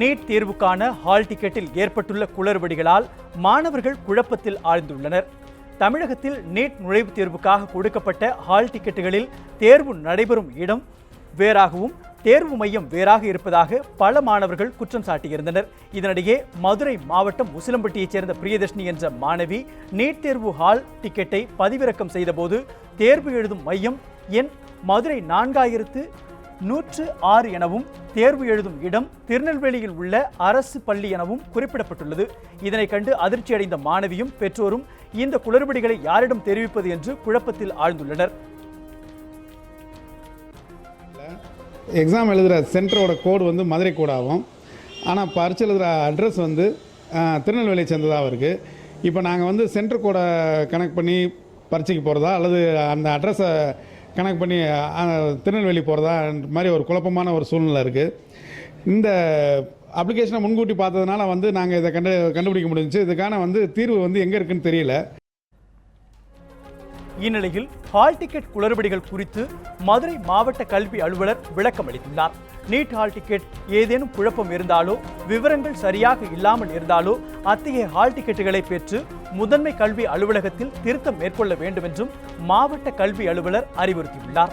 NEET தேர்வுக்கான hall டிக்கெட்டில் ஏற்பட்டுள்ள குளறுபடிகளால் மாணவர்கள் குழப்பத்தில் ஆழ்ந்துள்ளனர். தமிழகத்தில் நீட் நுழைவுத் தேர்வுக்காக கொடுக்கப்பட்ட ஹால் டிக்கெட்டுகளில் தேர்வு நடைபெறும் இடம் வேறாகவும் தேர்வு மையம் வேறாக இருப்பதாக பல மாணவர்கள் குற்றம் சாட்டியிருந்தனர். இதனிடையே மதுரை மாவட்டம் உசிலம்பட்டியைச் சேர்ந்த பிரியதர்ஷினி என்ற மாணவி நீட் தேர்வு ஹால் டிக்கெட்டை பதிவிறக்கம் செய்தபோது தேர்வு எழுதும் மையம் எண் மதுரை நான்காயிரத்து நூற்று ஆறு எனவும் தேர்வு எழுதும் இடம் திருநெல்வேலியில் உள்ள அரசு பள்ளி எனவும் குறிப்பிடப்பட்டுள்ளது. இதனை கண்டு அதிர்ச்சியடைந்த மாணவியும் பெற்றோரும் இந்த குளறுபடிகளை யாரிடம் தெரிவிப்பது என்று குழப்பத்தில் ஆழ்ந்துள்ளனர். எக்ஸாம் எழுதுகிற சென்டரோட கோடு வந்து மதுரை கோடாகும் ஆனால் பரிச்சு எழுதுகிற அட்ரஸ் வந்து திருநெல்வேலியை சேர்ந்ததாக இருக்குது இப்போ நாங்கள் வந்து சென்டர் கோடை கனெக்ட் பண்ணி பரீட்சைக்கு போகிறதா அல்லது அந்த அட்ரஸை கணக்கு பண்ணி திருநெல்வேலி போகிறதா மாதிரி ஒரு குழப்பமான ஒரு சூழ்நிலை இருக்குது இந்த அப்ளிகேஷனை முன்கூட்டி பார்த்ததுனால வந்து நாங்கள் இதை கண்டு கண்டுபிடிக்க முடிஞ்சிச்சு. இதுக்கான வந்து தீர்வு வந்து எங்கே இருக்குதுன்னு தெரியல. இந்நிலையில் ஹால் டிக்கெட் குளறுபடிகள் குறித்து மதுரை மாவட்ட கல்வி அலுவலர் விளக்கம் அளித்துள்ளார். நீட் ஹால் டிக்கெட் ஏதேனும் குழப்பம் இருந்தாலோ விவரங்கள் சரியாக இல்லாமல் இருந்தாலோ அத்தகைய ஹால் டிக்கெட்டுகளை பெற்று முதன்மை கல்வி அலுவலகத்தில் திருத்தம் மேற்கொள்ள வேண்டும் என்றும் மாவட்ட கல்வி அலுவலர் அறிவுறுத்தியுள்ளார்.